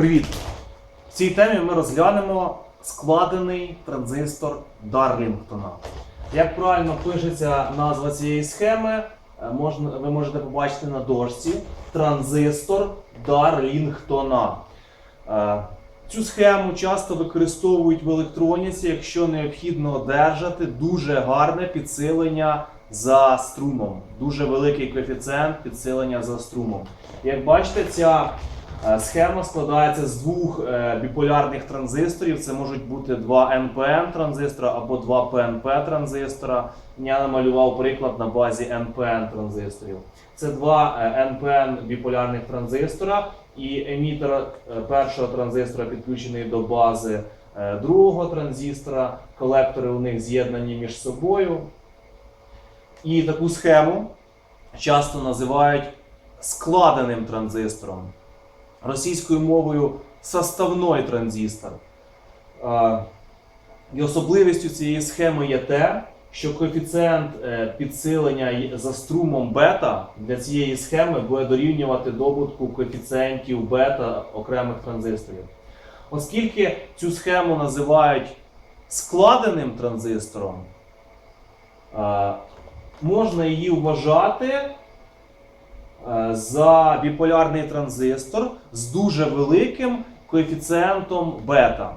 Привіт! В цій темі ми розглянемо складений транзистор Дарлінгтона. Як правильно пишеться назва цієї схеми, е, можна, ви можете побачити на дошці транзистор Дарлінгтона. Е, Цю схему часто використовують в електроніці, якщо необхідно одержати дуже гарне підсилення за струмом. Дуже великий коефіцієнт підсилення за струмом. Як бачите, ця схема складається з двох е, біполярних транзисторів. Це можуть бути два NPN транзистора або два PNP транзистора. Я намалював приклад на базі NPN транзисторів. Це два е, NPN біполярних транзистора, і емітер е, першого транзистора підключений до бази е, другого транзистора. Колектори у них з'єднані між собою. І таку схему часто називають складеним транзистором. Російською мовою составной транзистор. І особливістю цієї схеми є те, що коефіцієнт е, підсилення за струмом бета для цієї схеми буде дорівнювати добутку коефіцієнтів бета окремих транзисторів. Оскільки цю схему називають складеним транзистором, можна її вважати за біполярний транзистор з дуже великим коефіцієнтом бета.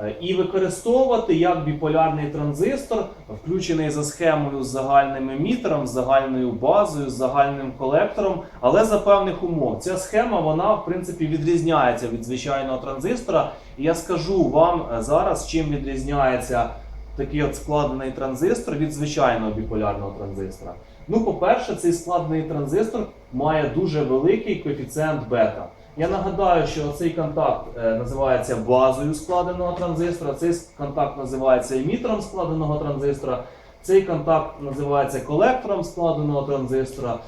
Е, І використовувати як біполярний транзистор, включений за схемою з загальним емітером, з загальною базою, з загальним колектором, але за певних умов. Ця схема вона в принципі відрізняється від звичайного транзистора. І я скажу вам е, зараз, чим відрізняється такий от складений транзистор від звичайного біполярного транзистора. Ну, по-перше, цей складений транзистор має дуже великий коефіцієнт бета. Я нагадаю, що цей контакт е, називається базою складеного транзистора, цей контакт називається емітером складеного транзистора, цей контакт називається колектором складеного транзистора.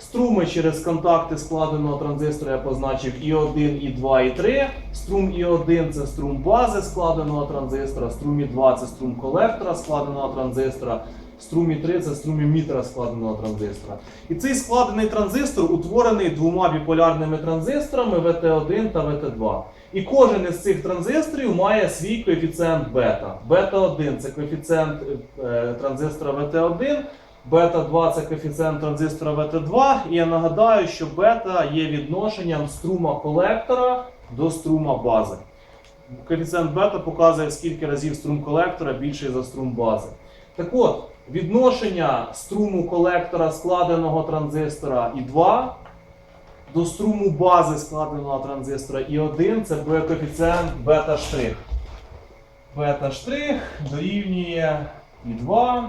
Струми через контакти складеного транзистора я позначив І1, І2, І3. Струм І1 це струм бази складеного транзистора, струм І2 це струм колектора складеного транзистора, струм І3 це струм емітера складеного транзистора. І цей складений транзистор утворений двома біполярними транзисторами VT1 та VT2. І кожен із цих транзисторів має свій коефіцієнт бета. Бета-1 це коефіцієнт е, транзистора VT1, бета-2 це коефіцієнт транзистора VT2. І я нагадаю, що бета є відношенням струма колектора до струма бази. Коефіцієнт бета показує, скільки разів струм колектора більший за струм бази. Так от, відношення струму колектора складеного транзистора І2 до струму бази складеного транзистора І1 це буде коефіцієнт бета-штрих. Бета-штрих дорівнює І2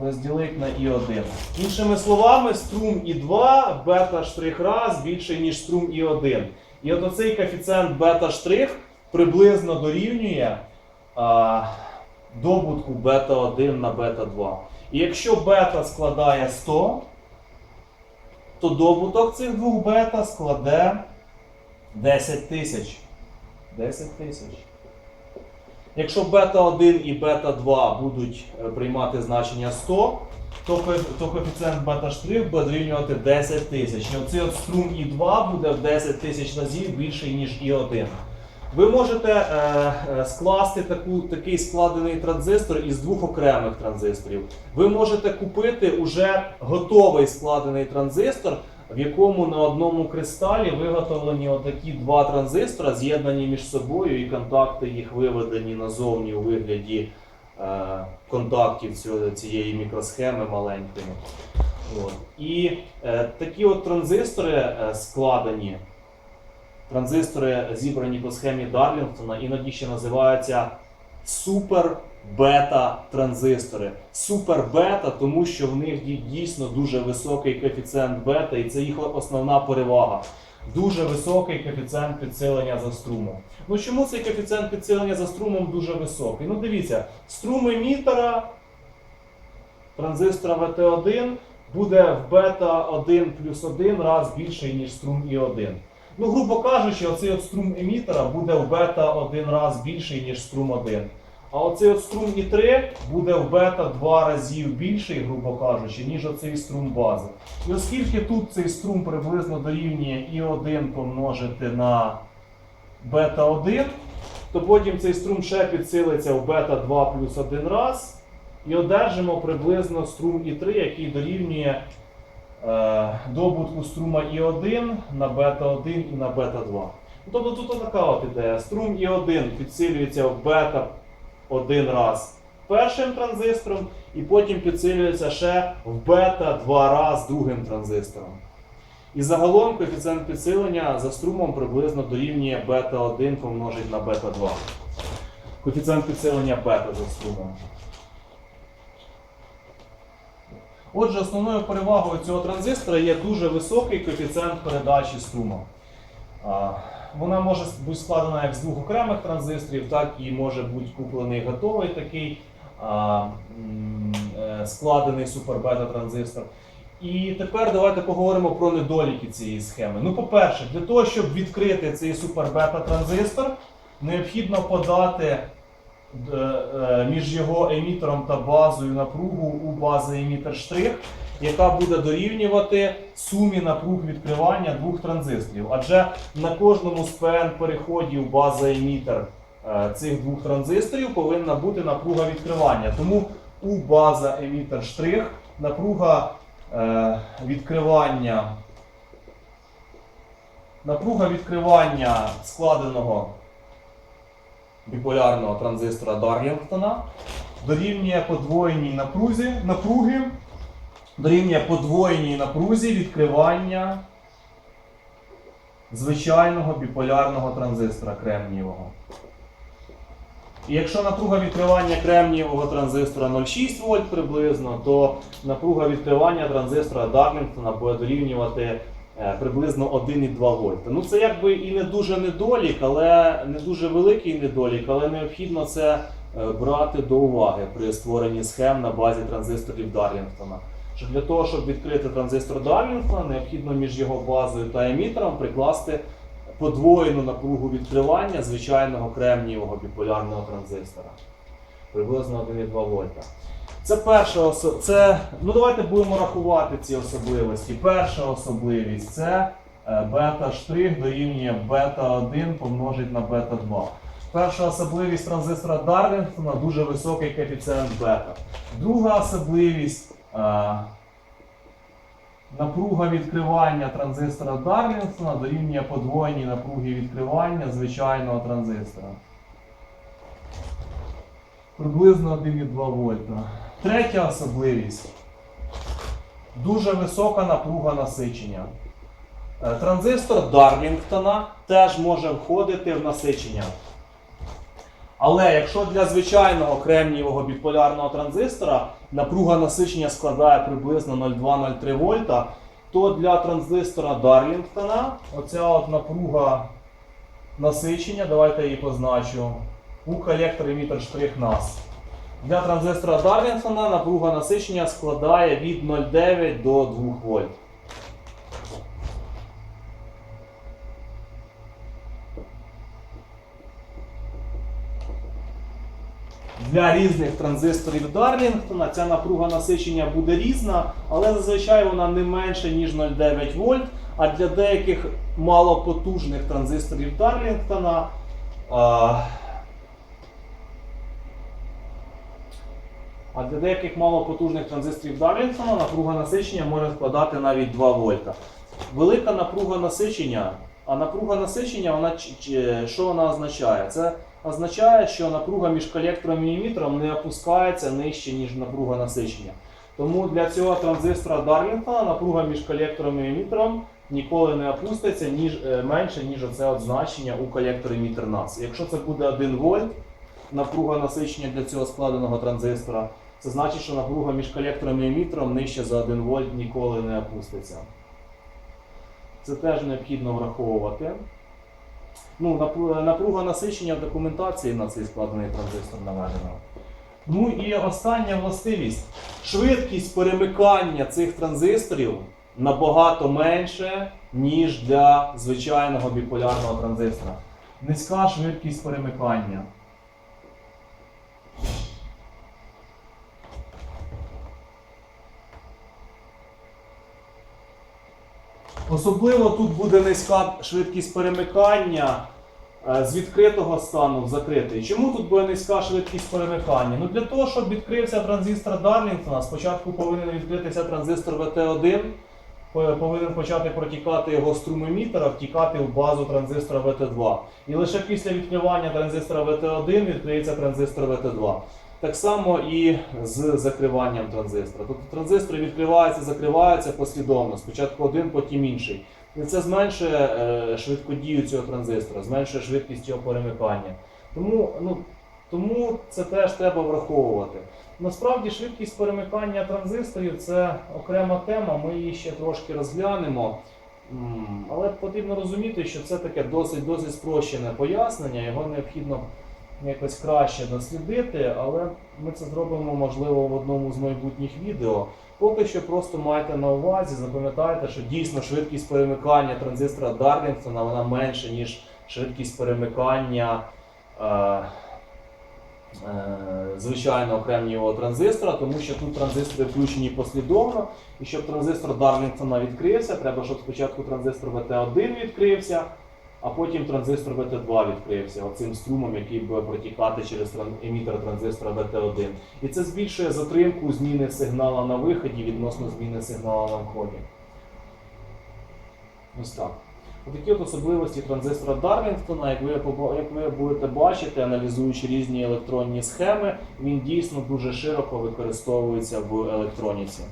розділити на І1. Іншими словами, струм І2 бета-штрих раз більший, ніж струм І1. І от оцей коефіцієнт бета-штрих приблизно дорівнює а, добутку бета-1 на бета-2. І якщо бета складає 100, то добуток цих двох бета складе 10 тисяч. 10 тисяч. Якщо бета-1 і бета-2 будуть е, приймати значення 100, то, ко- то коефіцієнт бета-штрих буде дорівнювати 10 тисяч. Оцей от струм І2 буде в 10 тисяч разів більший, ніж І1. Ви можете е, е, скласти таку, такий складений транзистор із двох окремих транзисторів. Ви можете купити уже готовий складений транзистор, в якому на одному кристалі виготовлені отакі два транзистора, з'єднані між собою, і контакти їх виведені назовні у вигляді е, контактів цієї мікросхеми маленької. От. І е, такі от транзистори е, складені. Транзистори зібрані по схемі Дарлінгтона, іноді ще називаються супер бета транзистори. Супер бета, тому що в них дійсно дуже високий коефіцієнт бета, і це їх основна перевага. Дуже високий коефіцієнт підсилення за струмом. Ну чому цей коефіцієнт підсилення за струмом дуже високий? Ну дивіться, струм емітера транзистора VT1 буде в бета 1 плюс 1 раз більший, ніж струм І1. Ну, грубо кажучи, оцей от струм емітера буде в бета один раз більший, ніж струм 1. А оцей от струм І3 буде в бета два разів більший, грубо кажучи, ніж оцей струм бази. І оскільки тут цей струм приблизно дорівнює І1 помножити на бета 1, то потім цей струм ще підсилиться в бета 2 плюс 1 раз. І одержимо приблизно струм І3, який дорівнює добутку струма І1 на бета 1 і на бета 2. Ну, Тобто тут така от ідея. Струм І1 підсилюється в бета 1 раз першим транзистором, і потім підсилюється ще в бета 2 раз другим транзистором. І загалом коефіцієнт підсилення за струмом приблизно дорівнює бета 1 помножить на бета 2. Коефіцієнт підсилення бета за струмом. Отже, основною перевагою цього транзистора є дуже високий коефіцієнт передачі струму. Вона може бути складена як з двох окремих транзисторів, так і може бути куплений готовий такий е, складений супербета-транзистор. І тепер давайте поговоримо про недоліки цієї схеми. Ну, по-перше, для того, щоб відкрити цей супербета-транзистор, необхідно подати між його емітером та базою напругу у бази емітер штрих, яка буде дорівнювати сумі напруг відкривання двох транзисторів. Адже на кожному з ПН переходів база емітер е, цих двох транзисторів повинна бути напруга відкривання. Тому у база емітер штрих напруга е, відкривання. Напруга відкривання складеного біполярного транзистора Дарлінгтона дорівнює подвоєній напрузі, напруги, дорівнює подвоєній напрузі відкривання звичайного біполярного транзистора кремнієвого. І якщо напруга відкривання кремнієвого транзистора 0,6 вольт приблизно, то напруга відкривання транзистора Дарлінгтона буде дорівнювати приблизно 1,2 вольта. Ну це якби і не дуже недолік, але не дуже великий недолік, але необхідно це е, брати до уваги при створенні схем на базі транзисторів Дарлінгтона. Що для того, щоб відкрити транзистор Дарлінгтона, необхідно між його базою та емітером прикласти подвоєну напругу відкривання звичайного кремнієвого біполярного транзистора. Приблизно 1,2 вольта. Це перша осо... це, ну давайте будемо рахувати ці особливості. Перша особливість це е, бета штрих дорівнює бета 1 помножить на бета 2. Перша особливість транзистора Дарлінгтона дуже високий коефіцієнт бета. Друга особливість е, напруга відкривання транзистора Дарлінгтона дорівнює подвоєній напруги відкривання звичайного транзистора. Приблизно 1,2 вольта. Третя особливість. Дуже висока напруга насичення. Е, Транзистор Дарлінгтона теж може входити в насичення. Але якщо для звичайного кремнієвого біполярного транзистора напруга насичення складає приблизно 0,2-0,3 вольта, то для транзистора Дарлінгтона оця от напруга насичення, давайте її позначу, у колектор емітер штрих NAS. Для транзистора Дарлінгтона напруга насичення складає від 0,9 до 2 вольт. Для різних транзисторів Дарлінгтона ця напруга насичення буде різна, але зазвичай вона не менше, ніж 0,9 вольт. А для деяких малопотужних транзисторів Дарлінгтона а, а для деяких малопотужних транзисторів Дарлінгтона напруга насичення може складати навіть 2 вольта. Велика напруга насичення, а напруга насичення, вона, ч- що вона означає? Це означає, що напруга між колектором і емітером не опускається нижче, ніж напруга насичення. Тому для цього транзистора Дарлінгтона напруга між колектором і емітером ніколи не опуститься ніж, е, менше, ніж оце от значення у колекторі емітер NAS. Якщо це буде 1 вольт, напруга насичення для цього складеного транзистора, це значить, що напруга між колектором і емітером нижче за 1 вольт ніколи не опуститься. Це теж необхідно враховувати. Ну, напруга насичення в документації на цей складений транзистор наведена. Ну і остання властивість. Швидкість перемикання цих транзисторів набагато менше, ніж для звичайного біполярного транзистора. Низька швидкість перемикання. Особливо тут буде низька швидкість перемикання е, з відкритого стану в закритий. Чому тут буде низька швидкість перемикання? Ну для того, щоб відкрився транзистор Дарлінгтона, спочатку повинен відкритися транзистор VT1, повинен почати протікати його струм емітера, втікати в базу транзистора VT2. І лише після відкривання транзистора VT1 відкриється транзистор VT2. Так само і з закриванням транзистора. Тобто транзистори відкриваються, закриваються послідовно. Спочатку один, потім інший. І це зменшує е, швидкодію цього транзистора, зменшує швидкість його перемикання. Тому, ну, тому це теж треба враховувати. Насправді швидкість перемикання транзисторів це окрема тема, ми її ще трошки розглянемо. Але потрібно розуміти, що це таке досить досить спрощене пояснення, його необхідно якось краще дослідити, але ми це зробимо можливо в одному з майбутніх відео. Поки що просто майте на увазі, запам'ятайте, що дійсно швидкість перемикання транзистора Дарлінгтона вона менша, ніж швидкість перемикання е, е, звичайного кремнієвого транзистора, тому що тут транзистори включені послідовно, і щоб транзистор Дарлінгтона відкрився, треба, щоб спочатку транзистор VT1 відкрився, а потім транзистор VT2 відкрився оцим струмом, який буде протікати через емітер транзистора VT1. І це збільшує затримку зміни сигнала на виході відносно зміни сигнала на вході. Ось так. Такі от особливості транзистора Дарлінгтона, як ви, як ви будете бачити, аналізуючи різні електронні схеми, він дійсно дуже широко використовується в електроніці.